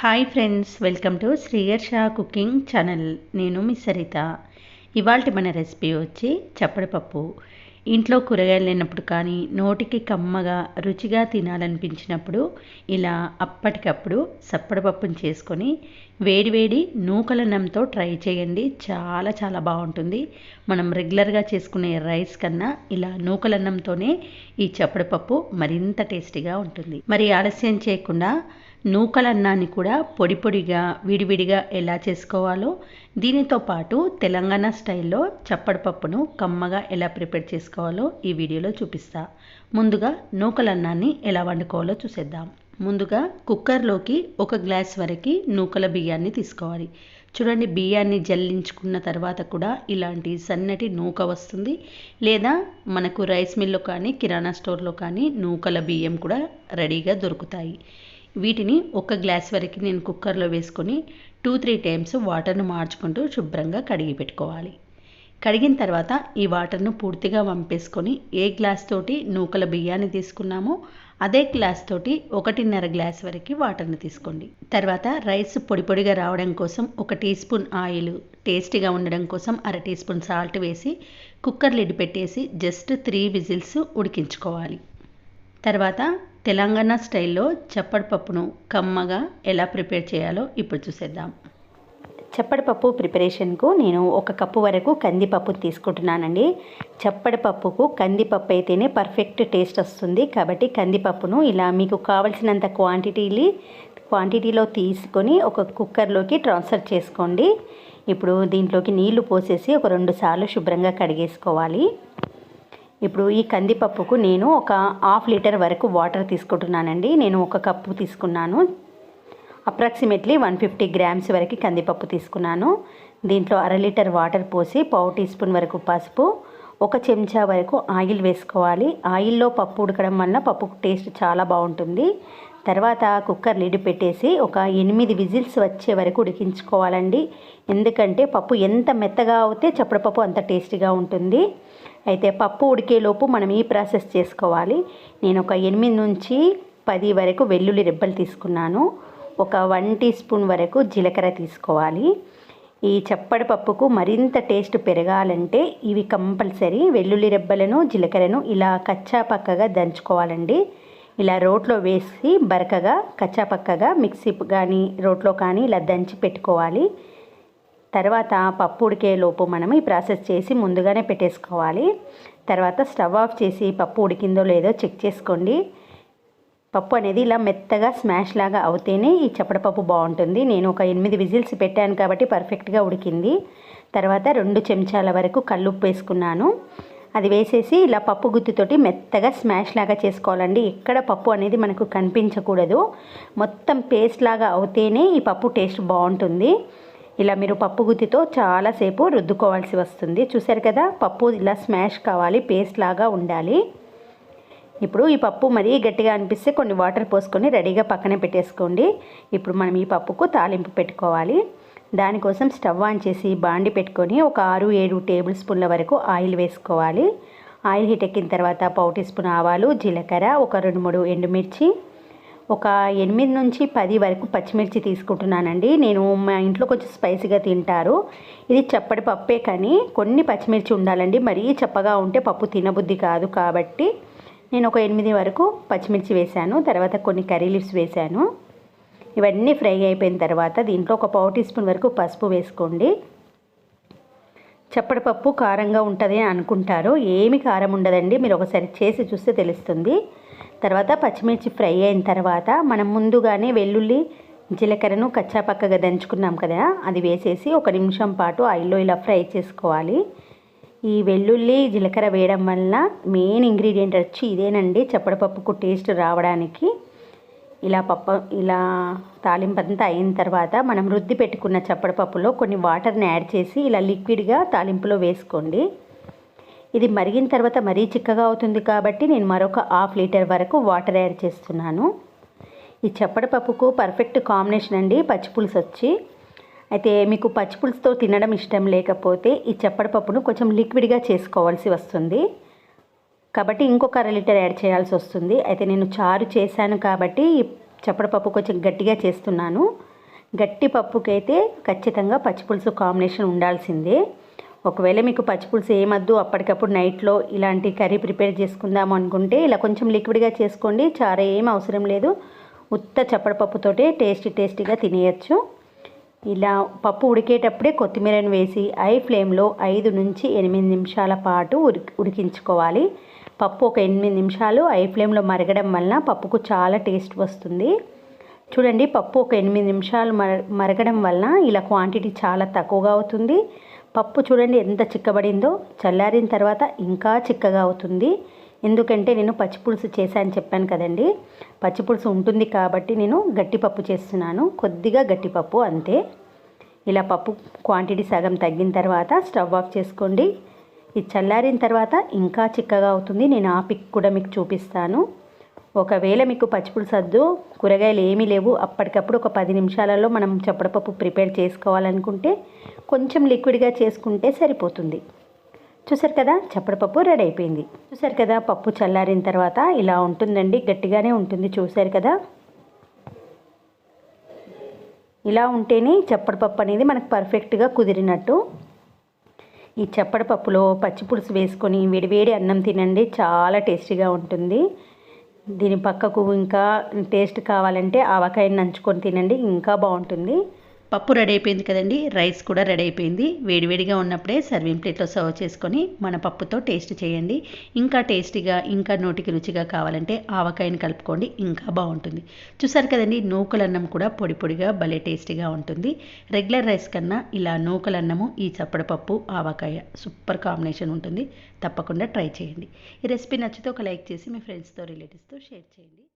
Hi friends welcome to శ్రీయర్ cooking channel నేను మీ సరిత. ఇవాళ మన రెసిపీ వచ్చి చప్పడపప్పు. ఇంట్లో కూరగాయలు లేనప్పుడు కానీ నోటికి కమ్మగా రుచిగా తినాలనిపించినప్పుడు ఇలా అప్పటికప్పుడు సప్పడపప్పును చేసుకొని వేడివేడి నూకలన్నంతో ట్రై చేయండి. చాలా చాలా బాగుంటుంది. మనం రెగ్యులర్గా చేసుకునే రైస్ కన్నా ఇలా నూకలన్నంతోనే ఈ చప్పడపప్పు మరింత టేస్టీగా ఉంటుంది. మరి ఆలస్యం చేయకుండా నూకలన్నాన్ని కూడా పొడి పొడిగా విడివిడిగా ఎలా చేసుకోవాలో దీనితో పాటు తెలంగాణ స్టైల్లో చప్పడపప్పును కమ్మగా ఎలా ప్రిపేర్ చేసుకోవాలి ఈ వీడియోలో చూపిస్తా. ముందుగా నూకలన్నాన్ని ఎలా వండుకోవాలో చూసేద్దాం. ముందుగా కుక్కర్లోకి ఒక గ్లాస్ వరకు నూకల బియ్యాన్ని తీసుకోవాలి. చూడండి బియ్యాన్ని జల్లించుకున్న తర్వాత కూడా ఇలాంటి సన్నటి నూక వస్తుంది. లేదా మనకు రైస్ మిల్లో కానీ కిరాణా స్టోర్లో కానీ నూకల బియ్యం కూడా రెడీగా దొరుకుతాయి. వీటిని ఒక గ్లాస్ వరకు నేను కుక్కర్లో వేసుకొని టూ త్రీ టైమ్స్ వాటర్ను మార్చుకుంటూ శుభ్రంగా కడిగి పెట్టుకోవాలి. కడిగిన తర్వాత ఈ వాటర్ను పూర్తిగా వంపేసుకొని ఏ గ్లాస్ తోటి నూకల బియ్యాన్ని తీసుకున్నామో అదే గ్లాస్ తోటి ఒకటిన్నర గ్లాస్ వరకు వాటర్ని తీసుకోండి. తర్వాత రైస్ పొడి పొడిగా రావడం కోసం ఒక టీ స్పూన్ ఆయిల్ టేస్టీగా ఉండడం కోసం అర టీ స్పూన్ సాల్ట్ వేసి కుక్కర్ లిడ్ పెట్టేసి జస్ట్ త్రీ విజిల్స్ ఉడికించుకోవాలి. తర్వాత తెలంగాణ స్టైల్లో చప్పడిపప్పును కమ్మగా ఎలా ప్రిపేర్ చేయాలో ఇప్పుడు చూసేద్దాం. చప్పడిపప్పు ప్రిపరేషన్కు నేను ఒక కప్పు వరకు కందిపప్పు తీసుకుంటున్నానండి. చప్పడిపప్పుకు కందిపప్పు అయితేనే పర్ఫెక్ట్ టేస్ట్ వస్తుంది. కాబట్టి కందిపప్పును ఇలా మీకు కావలసినంత క్వాంటిటీలి క్వాంటిటీలో తీసుకొని ఒక కుక్కర్లోకి ట్రాన్స్ఫర్ చేసుకోండి. ఇప్పుడు దీంట్లోకి నీళ్ళు పోసేసి ఒక రెండు సార్లు శుభ్రంగా కడిగేసుకోవాలి. ఇప్పుడు ఈ కందిపప్పుకు నేను ఒక హాఫ్ లీటర్ వరకు వాటర్ తీసుకుంటున్నానండి. నేను ఒక కప్పు తీసుకున్నాను. అప్రాక్సిమేట్లీ వన్ ఫిఫ్టీ గ్రామ్స్ వరకు కందిపప్పు తీసుకున్నాను. దీంట్లో అర లీటర్ వాటర్ పోసి పావు టీ స్పూన్ వరకు పసుపు ఒక చెంచా వరకు ఆయిల్ వేసుకోవాలి. ఆయిల్లో పప్పు ఉడకడం వల్ల పప్పు టేస్ట్ చాలా బాగుంటుంది. తర్వాత కుక్కర్ లిడ్ పెట్టేసి ఒక ఎనిమిది విజిల్స్ వచ్చే వరకు ఉడికించుకోవాలండి. ఎందుకంటే పప్పు ఎంత మెత్తగా అవుతే చప్పడపప్పు అంత టేస్టీగా ఉంటుంది. అయితే పప్పు ఉడికేలోపు మనం ఈ ప్రాసెస్ చేసుకోవాలి. నేను ఒక ఎనిమిది నుంచి పది వరకు వెల్లుల్లి రెబ్బలు తీసుకున్నాను. ఒక వన్ టీ స్పూన్ వరకు జీలకర్ర తీసుకోవాలి. ఈ చప్పడి పప్పుకు మరింత టేస్ట్ పెరగాలంటే ఇవి కంపల్సరీ వెల్లుల్లి రెబ్బలను జీలకర్రను ఇలా కచ్చా పక్కగా దంచుకోవాలండి. ఇలా రోట్లో వేసి బరకగా కచ్చాపక్కగా మిక్సీ కానీ రోట్లో కానీ ఇలా దంచి పెట్టుకోవాలి. తర్వాత పప్పు ఉడికే లోపు మనం ఈ ప్రాసెస్ చేసి ముందుగానే పెట్టేసుకోవాలి. తర్వాత స్టవ్ ఆఫ్ చేసి పప్పు ఉడికిందో లేదో చెక్ చేసుకోండి. పప్పు అనేది ఇలా మెత్తగా స్మాష్ లాగా అవుతేనే ఈ చప్పడపప్పు బాగుంటుంది. నేను ఒక ఎనిమిది విజిల్స్ పెట్టాను కాబట్టి పర్ఫెక్ట్గా ఉడికింది. తర్వాత రెండు చెంచాల వరకు కల్లుప్పు వేసుకున్నాను. అది వేసేసి ఇలా పప్పు గుత్తితోటి మెత్తగా స్మాష్ లాగా చేసుకోవాలండి. ఎక్కడ పప్పు అనేది మనకు కనిపించకూడదు. మొత్తం పేస్ట్ లాగా అవుతేనే ఈ పప్పు టేస్ట్ బాగుంటుంది. ఇలా మీరు పప్పు గుత్తితో చాలాసేపు రుద్దుకోవాల్సి వస్తుంది. చూసారు కదా? పప్పు ఇలా స్మాష్ కావాలి పేస్ట్ లాగా ఉండాలి. ఇప్పుడు ఈ పప్పు మరీ గట్టిగా అనిపిస్తే కొన్ని వాటర్ పోసుకొని రెడీగా పక్కనే పెట్టేసుకోండి. ఇప్పుడు మనం ఈ పప్పుకు తాలింపు పెట్టుకోవాలి. దానికోసం స్టవ్ ఆన్ చేసి బాండి పెట్టుకొని ఒక ఆరు ఏడు టేబుల్ స్పూన్ల వరకు ఆయిల్ వేసుకోవాలి. ఆయిల్ హీట్ ఎక్కిన తర్వాత పావు టీ స్పూన్ ఆవాలు జీలకర్ర ఒక రెండు మూడు ఎండుమిర్చి ఒక ఎనిమిది నుంచి పది వరకు పచ్చిమిర్చి తీసుకుంటున్నానండి. నేను మా ఇంట్లో కొంచెం స్పైసీగా తింటారు. ఇది చప్పటి పప్పే కానీ కొన్ని పచ్చిమిర్చి ఉండాలండి. మరీ చప్పగా ఉంటే పప్పు తినబుద్ధి కాదు కాబట్టి నేను ఒక ఎనిమిది వరకు పచ్చిమిర్చి వేశాను తర్వాత కొన్ని కర్రీ లీవ్స్ వేశాను ఇవన్నీ ఫ్రై అయిపోయిన తర్వాత దీంట్లో ఒక పావు టీ స్పూన్ వరకు పసుపు వేసుకోండి. చప్పడపప్పు కారంగా ఉంటుంది అని అనుకుంటారు. ఏమి కారం ఉండదండి. మీరు ఒకసారి చేసి చూస్తే తెలుస్తుంది. తర్వాత పచ్చిమిర్చి ఫ్రై అయిన తర్వాత మనం ముందుగానే వెల్లుల్లి జీలకర్రను కచ్చాపక్కగా దంచుకున్నాం కదా అది వేసేసి ఒక నిమిషం పాటు ఆయిల్లో ఇలా ఫ్రై చేసుకోవాలి. ఈ వెల్లుల్లి జీలకర్ర వేయడం వల్ల మెయిన్ ఇంగ్రీడియంట్ వచ్చి ఇదేనండి. చప్పడపప్పుకు టేస్ట్ రావడానికి. ఇలా పప్పు ఇలా తాలింపంతా అయిన తర్వాత మనం రుద్ది పెట్టుకున్న చప్పడపప్పులో కొన్ని వాటర్ని యాడ్ చేసి ఇలా లిక్విడ్గా తాలింపులో వేసుకోండి. ఇది మరిగిన తర్వాత మరీ చిక్కగా అవుతుంది కాబట్టి నేను మరొక హాఫ్ లీటర్ వరకు వాటర్ యాడ్ చేస్తున్నాను. ఈ చప్పడపప్పుకు పర్ఫెక్ట్ కాంబినేషన్ అండి. పచ్చిపులుసు వచ్చి అయితే మీకు పచ్చిపులుసుతో తినడం ఇష్టం లేకపోతే ఈ చప్పడపప్పును కొంచెం లిక్విడ్గా చేసుకోవాల్సి వస్తుంది. కాబట్టి ఇంకొక అర లీటర్ యాడ్ చేయాల్సి వస్తుంది. అయితే నేను చారు చేశాను కాబట్టి చప్పడపప్పు కొంచెం గట్టిగా చేస్తున్నాను. గట్టి పప్పుకైతే ఖచ్చితంగా పచ్చిపులుసు కాంబినేషన్ ఉండాల్సిందే. ఒకవేళ మీకు పచ్చిపులుసు ఏమద్దు అప్పటికప్పుడు నైట్లో ఇలాంటి కర్రీ ప్రిపేర్ చేసుకుందాం అనుకుంటే ఇలా కొంచెం లిక్విడ్గా చేసుకోండి. చార ఏం అవసరం లేదు. ఉత్త చప్పడపప్పుతోటే టేస్టీ టేస్టీగా తినేయచ్చు. ఇలా పప్పు ఉడికేటప్పుడే కొత్తిమీరను వేసి ఐ ఫ్లేమ్లో ఐదు నుంచి ఎనిమిది నిమిషాల పాటు ఉడికి ఉడికించుకోవాలి. పప్పు ఒక ఎనిమిది నిమిషాలు ఐ ఫ్లేమ్లో మరగడం వలన పప్పుకు చాలా టేస్ట్ వస్తుంది. చూడండి పప్పు ఒక ఎనిమిది నిమిషాలు మర మరగడం వలన ఇలా క్వాంటిటీ చాలా తక్కువగా అవుతుంది. పప్పు చూడండి ఎంత చిక్కబడిందో. చల్లారిన తర్వాత ఇంకా చిక్కగా అవుతుంది. ఎందుకంటే నేను పచ్చిపులుసు చేశాను చెప్పాను కదండి. పచ్చిపులుసు ఉంటుంది కాబట్టి నేను గట్టిపప్పు చేస్తున్నాను. కొద్దిగా గట్టిపప్పు అంతే. ఇలా పప్పు క్వాంటిటీ సగం తగ్గిన తర్వాత స్టవ్ ఆఫ్ చేసుకోండి. ఇది చల్లారిన తర్వాత ఇంకా చిక్కగా అవుతుంది. నేను ఆ పిక్ కూడా మీకు చూపిస్తాను. ఒకవేళ మీకు పచ్చిపులుసు సద్దు కూరగాయలు ఏమీ లేవు అప్పటికప్పుడు ఒక పది నిమిషాలలో మనం చప్పడపప్పు ప్రిపేర్ చేసుకోవాలనుకుంటే కొంచెం లిక్విడ్గా చేసుకుంటే సరిపోతుంది. చూసారు కదా చప్పడపప్పు రెడీ అయిపోయింది. చూసారు కదా పప్పు చల్లారిన తర్వాత ఇలా ఉంటుందండి గట్టిగానే ఉంటుంది చూసారు కదా. ఇలా ఉంటేనే చప్పడపప్పు అనేది మనకు పర్ఫెక్ట్గా కుదిరినట్టు. ఈ చప్పడపప్పులో పచ్చిపులుసు వేసుకొని వేడివేడి అన్నం తినండి చాలా టేస్టీగా ఉంటుంది. దీని పక్కకు ఇంకా టేస్ట్ కావాలంటే ఆవకాయని నంచుకొని తినండి ఇంకా బాగుంటుంది. పప్పు రెడీ అయిపోయింది కదండి రైస్ కూడా రెడీ అయిపోయింది. వేడివేడిగా ఉన్నప్పుడే సర్వింగ్ ప్లేట్లో సర్వ్ చేసుకొని మన పప్పుతో టేస్ట్ చేయండి. ఇంకా టేస్టీగా ఇంకా నోటికి రుచిగా కావాలంటే ఆవకాయని కలుపుకోండి ఇంకా బాగుంటుంది. చూసారు కదండి నూకలన్నం కూడా పొడి పొడిగా భలే టేస్టీగా ఉంటుంది. రెగ్యులర్ రైస్ కన్నా ఇలా నూకలన్నము ఈ చప్పడపప్పు ఆవకాయ సూపర్ కాంబినేషన్ ఉంటుంది. తప్పకుండా ట్రై చేయండి. ఈ రెసిపీ నచ్చితే ఒక లైక్ చేసి మీ ఫ్రెండ్స్తో రిలేటివ్స్తో షేర్ చేయండి.